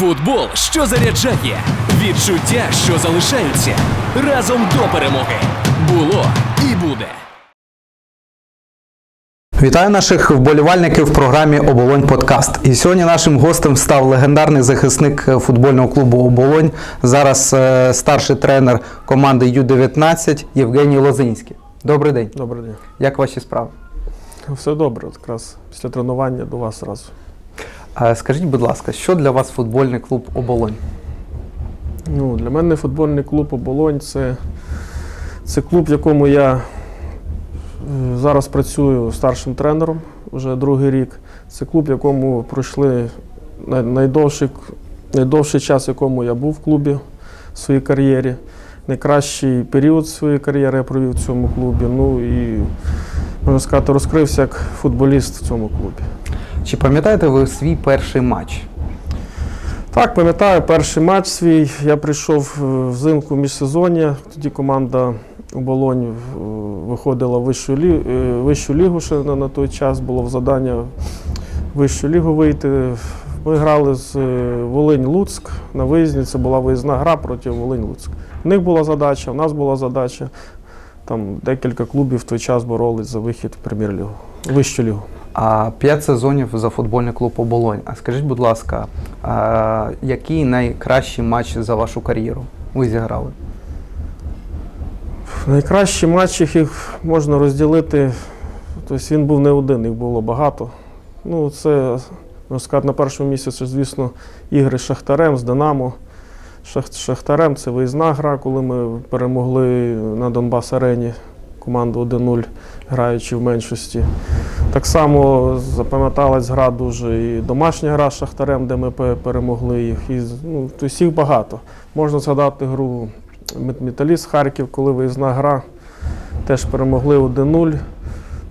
Футбол, що заряджає, відчуття, що залишаються. Разом до перемоги. Було і буде. Вітаю наших вболівальників в програмі Оболонь Подкаст. І сьогодні нашим гостем став легендарний захисник футбольного клубу Оболонь. Зараз е, старший тренер команди Ю-19 Євгеній Лозинський. Добрий день. Добрий день. Як ваші справи? Все добре, якраз після тренування до вас одразу. Скажіть, будь ласка, що для вас футбольний клуб Оболонь? Ну, для мене футбольний клуб Оболонь це, це клуб, в якому я зараз працюю старшим тренером вже другий рік. Це клуб, в якому пройшли найдовший, найдовший час, в якому я був в клубі в своїй кар'єрі. Найкращий період своєї кар'єри я провів в цьому клубі. Ну і можна сказати, розкрився як футболіст в цьому клубі. Чи пам'ятаєте ви свій перший матч? Так, пам'ятаю, перший матч свій. Я прийшов е, взимку міжсезоння. Тоді команда Оболонь е, виходила в вищу, лі... е, вищу лігу ще на, той час. Було завдання в вищу лігу вийти. Ми грали з Волинь-Луцьк на виїзді. Це була виїзна гра проти Волинь-Луцьк. В них була задача, в нас була задача. Там декілька клубів в той час боролись за вихід в прем'єр-лігу, вищу лігу. А п'ять сезонів за футбольний клуб Оболонь. А скажіть, будь ласка, а, який найкращий матч за вашу кар'єру ви зіграли? Найкращі матчі їх можна розділити. Тобто він був не один, їх було багато. Ну, це, можна сказати, на першому місці, це, звісно, ігри з Шахтарем, з Динамо. Шах- Шахтарем це виїзна гра, коли ми перемогли на Донбас Арені команду 1-0, граючи в меншості. Так само запам'яталась гра дуже і домашня гра з Шахтарем, де ми перемогли їх. І, ну, їх багато. Можна згадати гру Мет- Металіст Харків, коли виїзна гра. Теж перемогли 1-0.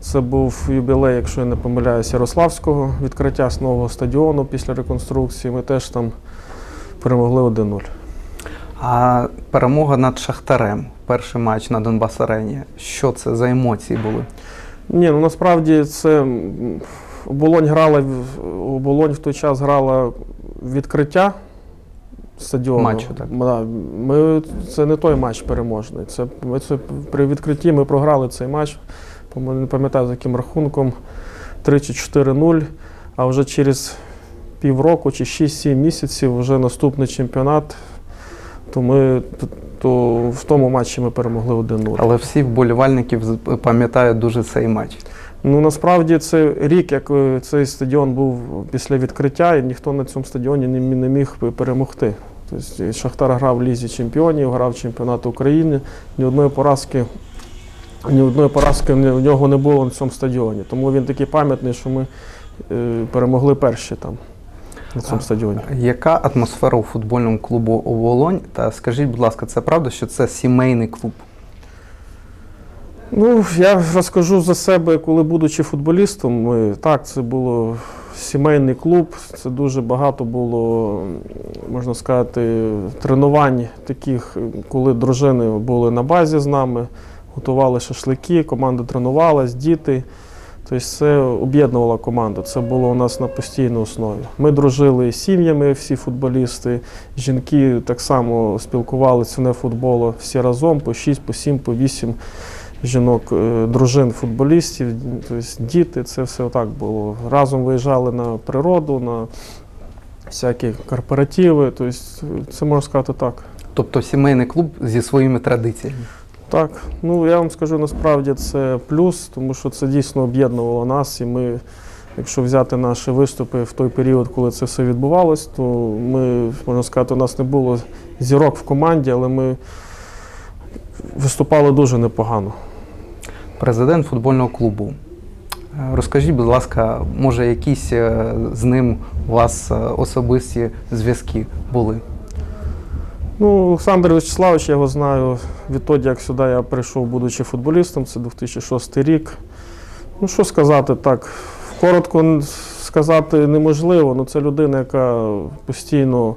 Це був юбілей, якщо я не помиляюся, Ярославського відкриття з нового стадіону після реконструкції. Ми теж там перемогли 1-0. А перемога над Шахтарем, перший матч на Донбас Арені. Що це за емоції були? Ні, ну насправді це оболонь грала оболонь в той час грала відкриття стадіону. Матчу, так. Да, Ми, це не той матч переможний. Це, ми це при відкритті ми програли цей матч. Не пам'ятаю за яким рахунком 3 чи 4-0. А вже через півроку чи 6-7 місяців вже наступний чемпіонат. То ми то, в тому матчі ми перемогли 1-0. Але всі вболівальників пам'ятають дуже цей матч. Ну насправді це рік, як е, цей стадіон був після відкриття, і ніхто на цьому стадіоні не, не міг перемогти. Тобто Шахтар грав в Лізі чемпіонів, грав чемпіонат України. Ні одної поразки, ні одної поразки в в нього не було на цьому стадіоні. Тому він такий пам'ятний, що ми е, перемогли перші там на цьому стадіоні. Яка атмосфера у футбольному клубу Оболонь? Та скажіть, будь ласка, це правда, що це сімейний клуб? Ну, я розкажу за себе, коли будучи футболістом, ми, так, це було сімейний клуб, це дуже багато було, можна сказати, тренувань таких, коли дружини були на базі з нами, готували шашлики, команда тренувалась, діти. Тобто це об'єднувала команду. Це було у нас на постійній основі. Ми дружили з сім'ями, всі футболісти. Жінки так само спілкувалися не футболу всі разом, по 6, по 7, по 8 жінок, е, дружин футболістів, тобто діти, це все отак було. Разом виїжджали на природу, на всякі корпоративи. Тобто, це можна сказати так. Тобто сімейний клуб зі своїми традиціями. Так, ну я вам скажу насправді це плюс, тому що це дійсно об'єднувало нас, і ми, якщо взяти наші виступи в той період, коли це все відбувалось, то ми, можна сказати, у нас не було зірок в команді, але ми виступали дуже непогано. Президент футбольного клубу. Е, Розкажіть, будь ласка, може, якісь е, з ним у вас е, особисті зв'язки були? Ну, Олександр Вячеславович, я його знаю відтоді, як сюди я прийшов, будучи футболістом, це 2006 рік. Ну, що сказати так, коротко сказати неможливо, але це людина, яка постійно,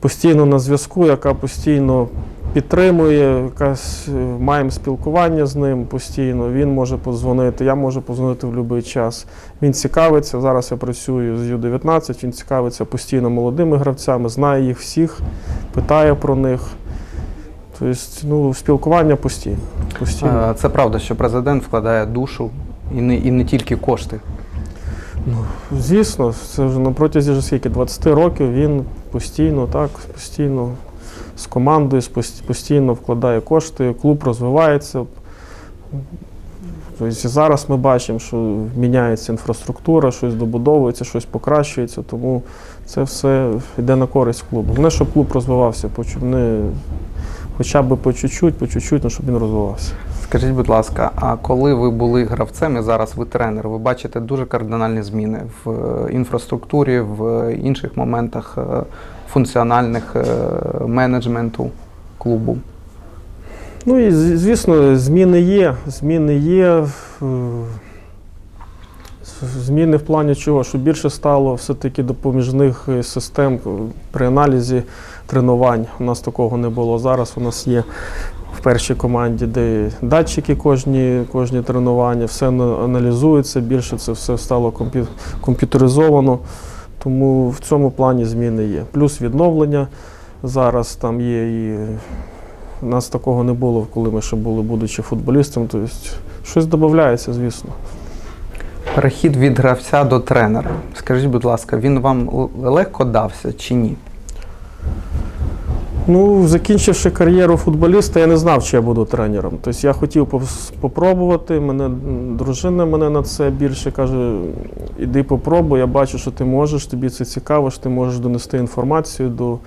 постійно на зв'язку, яка постійно підтримує, якась, е, маємо спілкування з ним постійно. Він може подзвонити, я можу подзвонити в будь-який час. Він цікавиться. Зараз я працюю з Ю-19, він цікавиться постійно молодими гравцями, знає їх всіх, питає про них. Тобто, ну, спілкування постійно. постійно. Це правда, що президент вкладає душу і не, і не тільки кошти. Звісно, це вже на протязі скільки 20 років він постійно, так, постійно з командою, постійно вкладає кошти, клуб розвивається. Тобто зараз ми бачимо, що міняється інфраструктура, щось добудовується, щось покращується, тому це все йде на користь клубу. Головне, щоб клуб розвивався, не, хоча б по чуть-чуть, по чуть-чуть, але щоб він розвивався. Скажіть, будь ласка, а коли ви були гравцем і зараз ви тренер, ви бачите дуже кардинальні зміни в е, інфраструктурі, в інших моментах е, функціональних е, менеджменту клубу? Ну і звісно, зміни є. Зміни є. е, Зміни в плані чого? Що більше стало все-таки допоміжних е, систем при аналізі тренувань. У нас такого не було. Зараз у нас є в першій команді, де датчики кожні, кожні тренування, все аналізується, більше це все стало комп'ю- комп'ютеризовано. Тому в цьому плані зміни є. Плюс відновлення зараз там є і у нас такого не було, коли ми ще були, будучи футболістом. Тобто щось додається, звісно. Перехід від гравця до тренера. Скажіть, будь ласка, він вам легко дався чи ні? Ну, закінчивши кар'єру футболіста, я не знав, чи я буду тренером. Тобто я хотів попробувати. Мене дружина мене на це більше каже: іди попробуй, я бачу, що ти можеш, тобі це цікаво, що ти можеш донести інформацію до,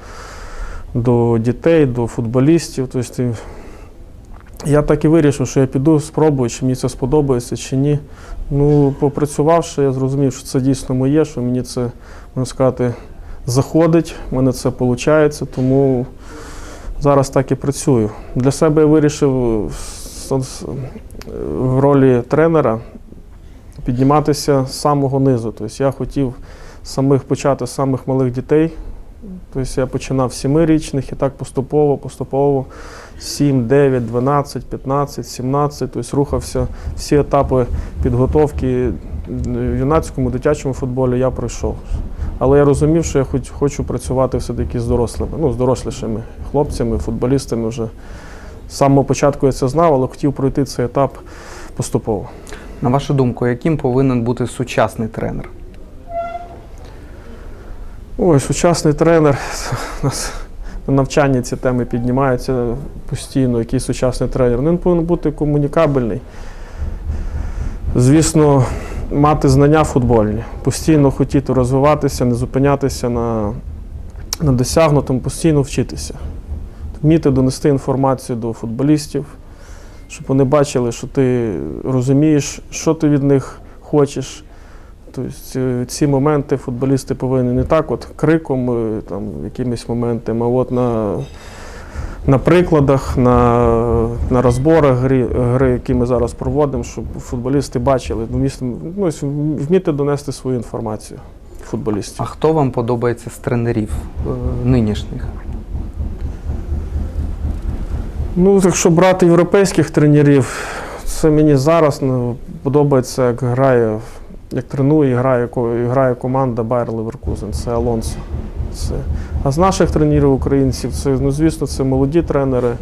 до дітей, до футболістів. Тобто ти... Я так і вирішив, що я піду, спробую, чи мені це сподобається, чи ні. Ну, попрацювавши, я зрозумів, що це дійсно моє, що мені це, можна сказати, заходить, в мене це виходить, тому зараз так і працюю. Для себе я вирішив в ролі тренера підніматися з самого низу. Тобто я хотів самих почати з самих малих дітей. Тобто я починав з сімирічних і так поступово, поступово 7, 9, 12, 15, 17. Тобто рухався всі етапи підготовки в юнацькому дитячому футболі я пройшов. Але я розумів, що я хоч, хочу працювати все-таки з дорослими, ну, з дорослішими хлопцями, футболістами вже. З самого початку я це знав, але хотів пройти цей етап поступово. На вашу думку, яким повинен бути сучасний тренер? Ой, сучасний тренер. У нас на навчанні ці теми піднімаються постійно. Який сучасний тренер. Ну, Він повинен бути комунікабельний. Звісно, мати знання футбольні, постійно хотіти розвиватися, не зупинятися на, на досягнутому, постійно вчитися. Вміти донести інформацію до футболістів, щоб вони бачили, що ти розумієш, що ти від них хочеш. Тобто е, ці моменти футболісти повинні не так, от криком, е, там, якимись моментами, а от на, на прикладах, на, на розборах гри, гри, які ми зараз проводимо, щоб футболісти бачили, вмісти, ну, вміти донести свою інформацію футболістів. А хто вам подобається з тренерів е, нинішніх? Ну, якщо брати європейських тренерів, це мені зараз ну, подобається, як грає, як тренує і грає, грає команда Байер Леверкузен, це Алонсо. Це. А з наших тренерів українців, це, ну, звісно, це молоді тренери.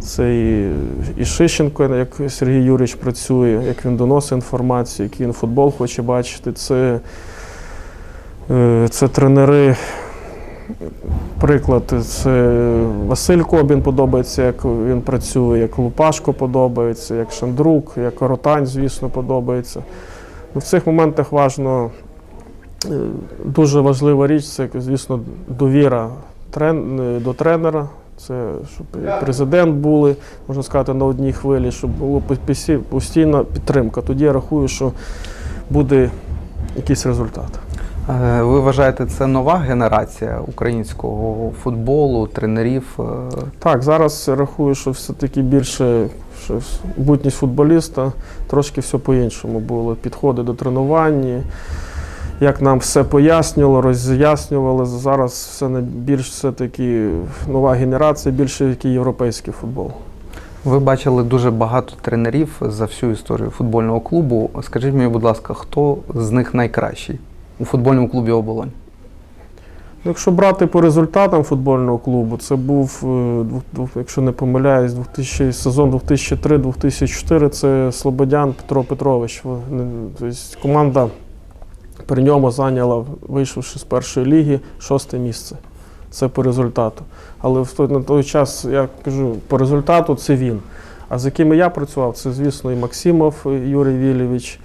Це і, і Шищенко, як Сергій Юрійович працює, як він доносить інформацію, який він футбол хоче бачити. Це, е, це тренери Приклад, це Василь Кобін подобається, як він працює, як Лупашко подобається, як Шандрук, як Ротань, звісно, подобається. Ну, В цих моментах е, дуже важлива річ це, звісно, довіра е, до тренера. Це щоб і президент були, можна сказати, на одній хвилі, щоб була постійна підтримка. Тоді я рахую, що буде якийсь результат. Е, Ви вважаєте, це нова генерація українського футболу, тренерів? е, Так, зараз я рахую, що все-таки більше що бутність футболіста трошки все по-іншому було. Підходи до тренувань, як нам все пояснювало, роз'яснювали. Зараз все не більш все-таки нова генерація, більше який європейський футбол. Ви бачили дуже багато тренерів за всю історію футбольного клубу. Скажіть мені, будь ласка, хто з них найкращий у футбольному клубі Оболонь? Ну, Якщо брати по результатам футбольного клубу, це був, е, якщо не помиляюсь, 2000, сезон 2003-2004 це Слободян Петро Петрович. Тобто команда при ньому зайняла, вийшовши з першої ліги, шосте місце. Це по результату. Але на той час, я кажу, по результату це він. А з якими я працював, це, звісно, і Максимов і Юрій Вілєвич,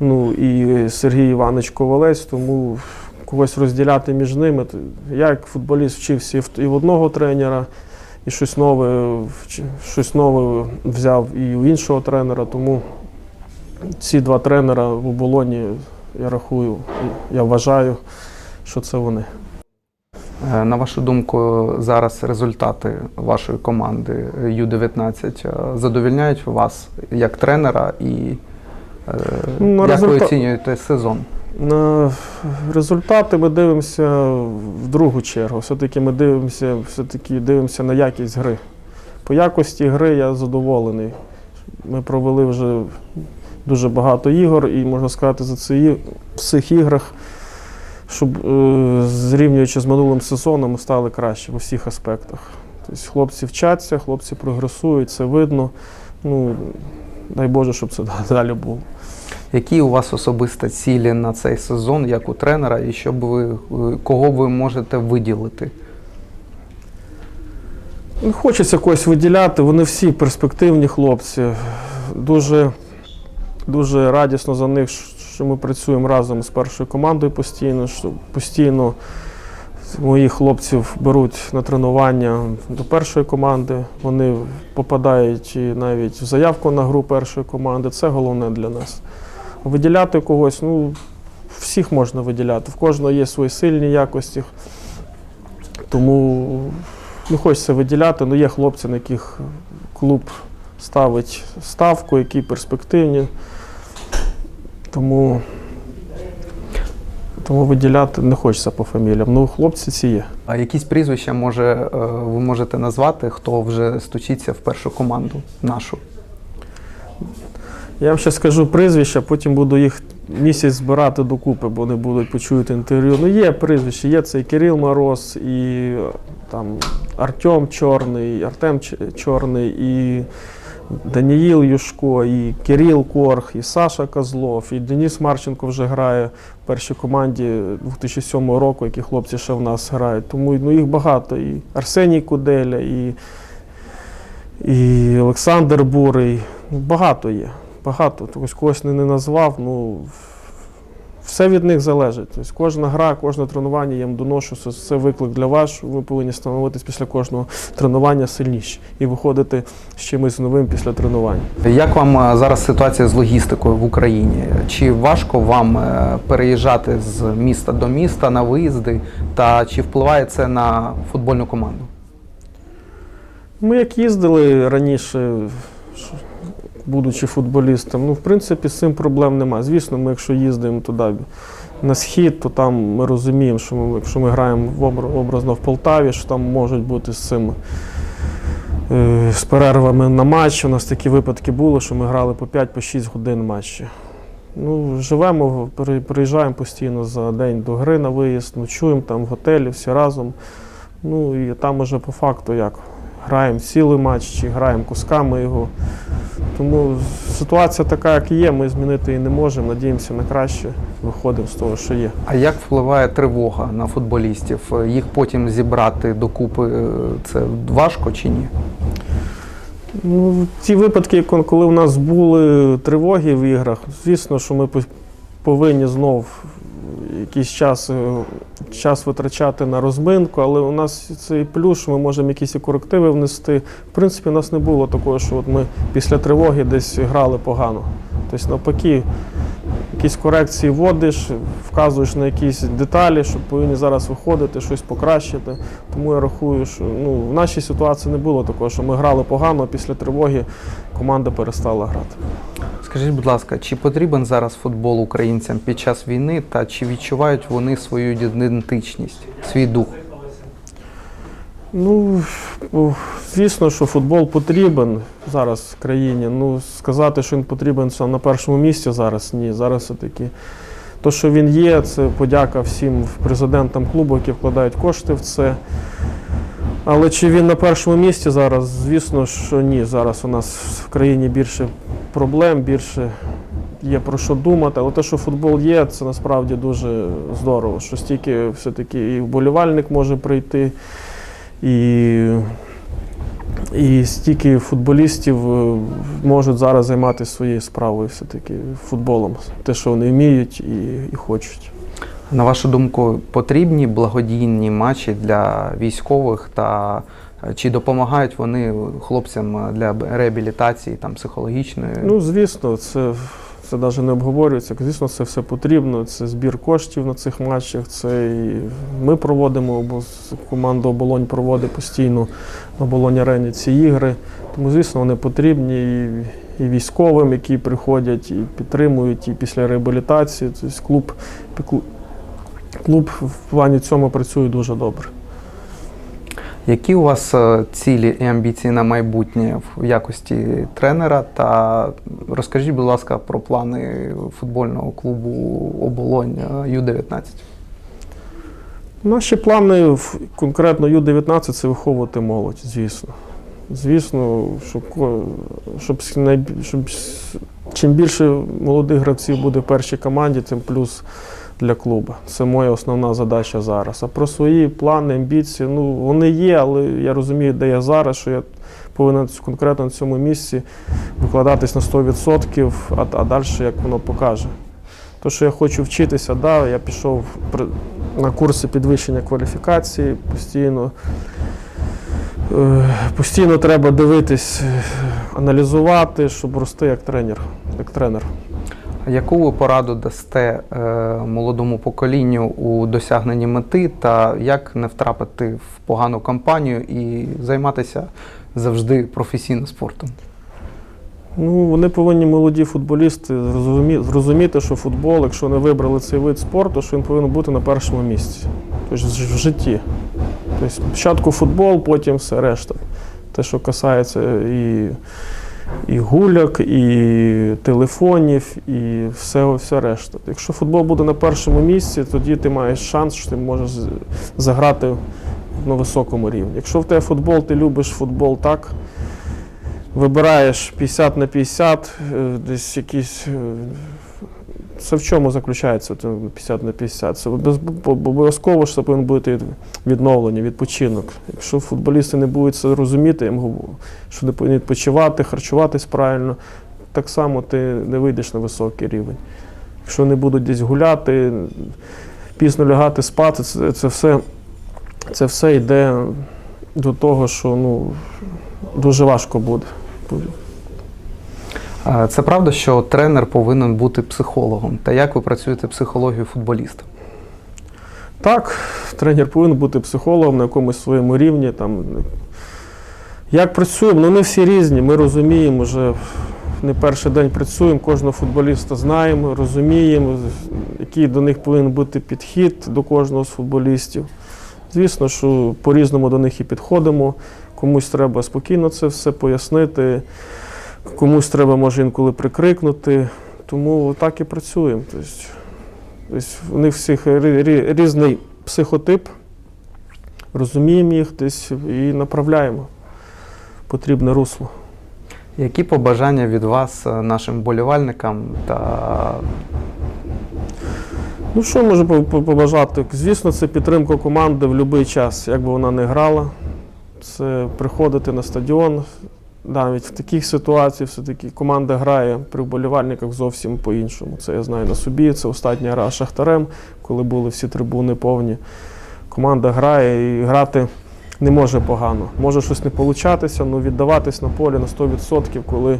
ну і Сергій Іванович Ковалець, тому когось розділяти між ними. Я як футболіст вчився і в- одного тренера, і щось нове, щось нове взяв і у іншого тренера. Тому ці два тренера в оболоні, я рахую, я вважаю, що це вони. Е, На вашу думку, зараз результати вашої команди Ю-19 е, задовільняють вас як тренера і е, Ну, як ви оцінюєте сезон? На результати ми дивимося в другу чергу. Все-таки ми дивимося, все-таки дивимося на якість гри. По якості гри я задоволений. Ми провели вже дуже багато ігор, і можна сказати, за ці в цих іграх, щоб е, зрівнюючи з минулим сезоном, ми стали краще в усіх аспектах. Тобто хлопці вчаться, хлопці прогресують, це видно. Ну, дай Боже, щоб це далі було. Які у вас особисто цілі на цей сезон, як у тренера, і щоб ви е, кого ви можете виділити? Не хочеться когось виділяти, вони всі перспективні хлопці. Дуже, дуже радісно за них, що ми працюємо разом з першою командою постійно, що постійно моїх хлопців беруть на тренування до першої команди. Вони попадають і навіть в заявку на гру першої команди. Це головне для нас. Виділяти когось, ну, всіх можна виділяти, в кожного є свої сильні якості. Тому не хочеться виділяти, але є хлопці, на яких клуб ставить ставку, які перспективні. Тому, тому виділяти не хочеться по фаміліям. Ну, хлопці ці є. А якісь прізвища може е, ви можете назвати, хто вже стучиться в першу команду нашу? Я вам ще скажу прізвища, потім буду їх місяць збирати докупи, бо вони будуть почують інтерв'ю. Ну, є прізвища, є цей Кирил Мороз, і е, там Артем Чорний, Артем Чорний, і Даніїл Юшко, і Кирил Корх, і Саша Козлов, і Денис Марченко вже грає в першій команді 2007 року, які хлопці ще в нас грають. Тому ну, їх багато. І Арсеній Куделя, і, і Олександр Бурий. Багато є. Багато. Тобто когось не, не назвав. Ну, все від них залежить. Тобто кожна гра, кожне тренування я їм доношу. Це, це виклик для вас. що Ви повинні становитись після кожного тренування сильніші і виходити з чимось новим після тренування. Як вам е, зараз ситуація з логістикою в Україні? Чи важко вам е, переїжджати з міста до міста на виїзди? Та чи впливає це на футбольну команду? Ми як їздили раніше, будучи футболістом, ну, в принципі, з цим проблем немає. Звісно, ми якщо їздимо туди на схід, то там ми розуміємо, що ми, якщо ми граємо в образно в Полтаві, що там можуть бути з цим. е, З перервами на матч. У нас такі випадки були, що ми грали по 5-6 годин матчі. Ну, живемо, приїжджаємо постійно за день до гри на виїзд, ночуємо там в готелі всі разом. Ну і там уже по факту як граємо цілий матч чи граємо кусками його. Тому ситуація така, як є, ми змінити її не можемо. Надіємося на краще, виходимо з того, що є. А як впливає тривога на футболістів? Їх потім зібрати докупи е, це важко чи ні? Ну, ті випадки, коли у нас були тривоги в іграх, звісно, що ми повинні знов якийсь час, е, час витрачати на розминку, але у нас цей плюс, що ми можемо якісь корективи внести. В принципі, у нас не було такого, що от ми після тривоги десь грали погано. Тобто, навпаки, якісь корекції вводиш, вказуєш на якісь деталі, що повинні зараз виходити, щось покращити. Тому я рахую, що ну, в нашій ситуації не було такого, що ми грали погано, а після тривоги команда перестала грати. Скажіть, будь ласка, чи потрібен зараз футбол українцям під час війни та чи відчувають вони свою ідентичність, свій дух? Ну, звісно, що футбол потрібен зараз в країні. Ну, сказати, що він потрібен сам на першому місці зараз, ні. Зараз все-таки то, що він є, це подяка всім президентам клубу, які вкладають кошти в це. Але чи він на першому місці зараз? Звісно, що ні. Зараз у нас в країні більше проблем, більше є про що думати. Але те, що футбол є, це насправді дуже здорово. Що стільки все-таки і вболівальник може прийти, і, і стільки футболістів е, можуть зараз займатися своєю справою, все-таки футболом. Те, що вони вміють і, і хочуть. На вашу думку, потрібні благодійні матчі для військових та е, чи допомагають вони хлопцям для реабілітації там психологічної? Ну, звісно, це, це навіть не обговорюється. Звісно, це все потрібно. Це збір коштів на цих матчах. Це і ми проводимо, бо команда оболонь проводить постійно на оболонь арені ці ігри. Тому, звісно, вони потрібні і, і військовим, які приходять і підтримують, і після реабілітації. Тобто клуб, клуб в плані цьому працює дуже добре. Які у вас е, цілі і амбіції на майбутнє в якості тренера? Та розкажіть, будь ласка, про плани футбольного клубу Оболонь е, Ю-19. Наші плани конкретно Ю-19 це виховувати молодь, звісно. Звісно, щоб, щоб, щоб чим більше молодих гравців буде в першій команді, тим плюс для клубу. Це моя основна задача зараз. А про свої плани, амбіції, ну вони є, але я розумію, де я зараз, що я повинен конкретно на цьому місці викладатись на 100%, а, а далі як воно покаже. То, що я хочу вчитися, да, я пішов на курси підвищення кваліфікації постійно. Е, Постійно треба дивитись, е, аналізувати, щоб рости як тренер. Як тренер. Яку ви пораду дасте е, молодому поколінню у досягненні мети та як не втрапити в погану компанію і займатися завжди професійно спортом? Ну, вони повинні молоді футболісти зрозуміти, що футбол, якщо не вибрали цей вид спорту, що він повинен бути на першому місці. Тобто в житті. Тобто спочатку футбол, потім все решта. Те, що касається і, і гуляк, і телефонів, і все, все решта. Якщо футбол буде на першому місці, тоді ти маєш шанс, що ти можеш заграти на високому рівні. Якщо в тебе футбол, ти любиш футбол так, вибираєш 50 на 50, е, десь якісь. Це в чому заключається 50 на 50? Це обов'язково що це повинно бути відновлення, відпочинок. Якщо футболісти не будуть це розуміти, що не повинні відпочивати, харчуватись правильно, так само ти не вийдеш на високий рівень. Якщо не будуть десь гуляти, пізно лягати спати, це, це, все, це все йде до того, що ну, дуже важко буде. Це правда, що тренер повинен бути психологом. Та як ви працюєте психологію футболіста? Так, тренер повинен бути психологом на якомусь своєму рівні. Там, як працюємо, ну не всі різні, ми розуміємо, вже не перший день працюємо, кожного футболіста знаємо, розуміємо, який до них повинен бути підхід до кожного з футболістів. Звісно, що по-різному до них і підходимо. Комусь треба спокійно це все пояснити, комусь треба, може, інколи прикрикнути. Тому так і працюємо. Тобто, у них всіх рі- рі- різний психотип, розуміємо їх десь і направляємо потрібне русло. Які побажання від вас е, нашим болівальникам та Ну що можу по- по- побажати? Звісно, це підтримка команди в будь-який час, як би вона не грала. Це приходити на стадіон. Навіть в таких ситуаціях все-таки команда грає при вболівальниках зовсім по-іншому. Це я знаю на собі. Це остання гра Шахтарем, коли були всі трибуни повні. Команда грає і грати не може погано. Може щось не получатися, але віддаватись на полі на 100%, коли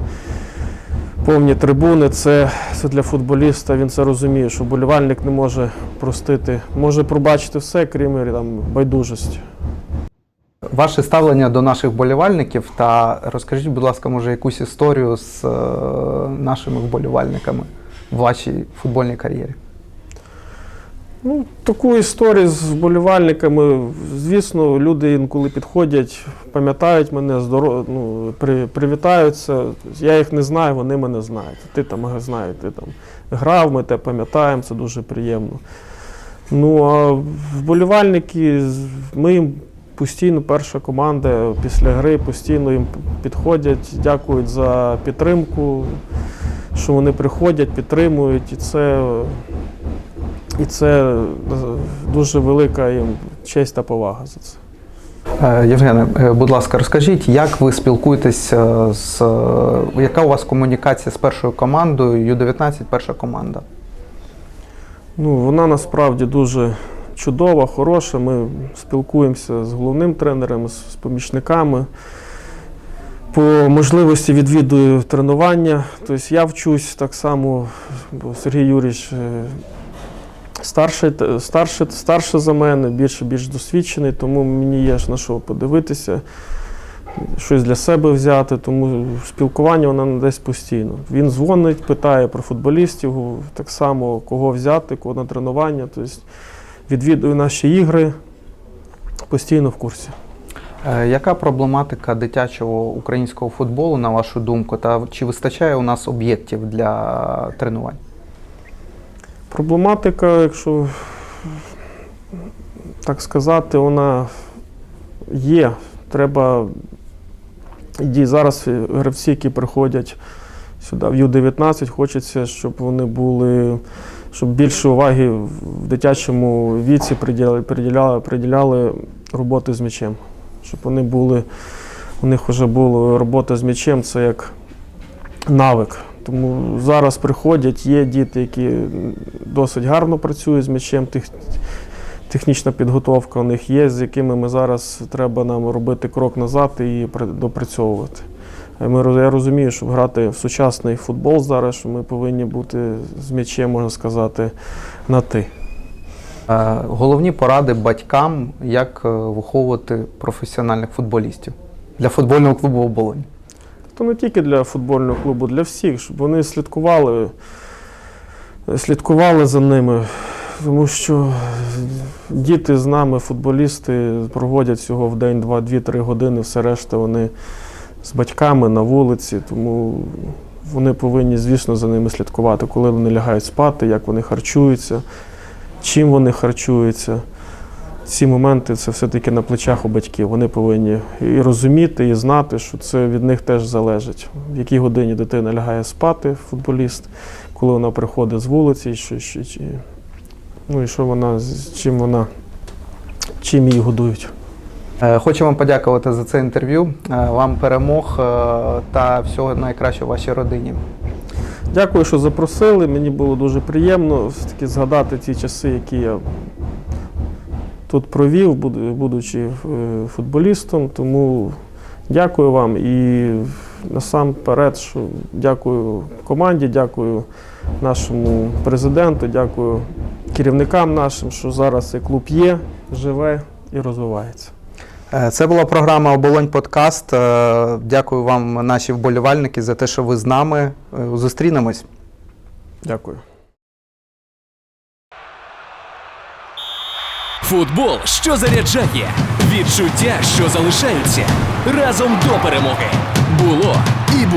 повні трибуни, це, це для футболіста, він це розуміє, що болівальник не може простити, може пробачити все, крім там, байдужості. Ваше ставлення до наших вболівальників та розкажіть, будь ласка, може якусь історію з е, нашими вболівальниками в вашій футбольній кар'єрі. Ну, таку історію з вболівальниками. Звісно, люди інколи підходять, пам'ятають мене, здоро... ну, при... привітаються. Я їх не знаю, вони мене знають. Ти там знаєш, ти там грав, ми те пам'ятаємо, це дуже приємно. Ну, а вболівальники, ми їм постійно перша команда після гри постійно їм підходять, дякують за підтримку, що вони приходять, підтримують, і це. І це дуже велика їм честь та повага за це. Е, Євгене, е, будь ласка, розкажіть, як ви спілкуєтесь з е, яка у вас комунікація з першою командою Ю-19, перша команда? Ну, вона насправді дуже чудова, хороша. Ми спілкуємося з головним тренером, з, помічниками. По можливості відвідую тренування. Тобто я вчусь так само, бо Сергій Юрійович е, старший, старший, старший за мене, більше більш досвідчений, тому мені є на що подивитися, щось для себе взяти, тому спілкування воно десь постійно. Він дзвонить, питає про футболістів, так само кого взяти, кого на тренування. Тобто відвідую наші ігри, постійно в курсі. Е, Яка проблематика дитячого українського футболу, на вашу думку, та чи вистачає у нас об'єктів для тренувань? Проблематика, якщо так сказати, вона є. Треба і зараз гравці, які приходять сюди в Ю-19, хочеться, щоб вони були, щоб більше уваги в дитячому віці приділяли, приділяли, приділяли роботи з м'ячем. Щоб вони були, у них вже була робота з м'ячем, це як навик. Тому зараз приходять, є діти, які досить гарно працюють з м'ячем, тех, технічна підготовка у них є, з якими ми зараз треба нам робити крок назад і допрацьовувати. Ми, я розумію, щоб грати в сучасний футбол зараз, що ми повинні бути з м'ячем, можна сказати, на ти. Е, Головні поради батькам, як е, виховувати професіональних футболістів для футбольного клубу оболонь. То не тільки для футбольного клубу, для всіх, щоб вони слідкували, слідкували за ними. Тому що діти з нами, футболісти, проводять всього в день 2-2-3 години, все решта вони з батьками на вулиці, тому вони повинні, звісно, за ними слідкувати, коли вони лягають спати, як вони харчуються, чим вони харчуються. Ці моменти це все-таки на плечах у батьків. Вони повинні і розуміти, і знати, що це від них теж залежить. В якій годині дитина лягає спати, футболіст, коли вона приходить з вулиці, і що, що, ну і що вона, чим вона, чим її годують. Е, Хочу вам подякувати за це інтерв'ю. Е, Вам перемог е, та всього найкращого вашій родині. Дякую, що запросили. Мені було дуже приємно все-таки згадати ті часи, які я тут провів, будучи футболістом. Тому дякую вам і насамперед, що дякую команді, дякую нашому президенту, дякую керівникам нашим, що зараз цей клуб є, живе і розвивається. Е, Це була програма Оболонь Подкаст. Е, Дякую вам, наші вболівальники, за те, що ви з нами. Е, Зустрінемось. Дякую. Футбол, що заряджає, відчуття, що залишаються разом до перемоги. Було і буде.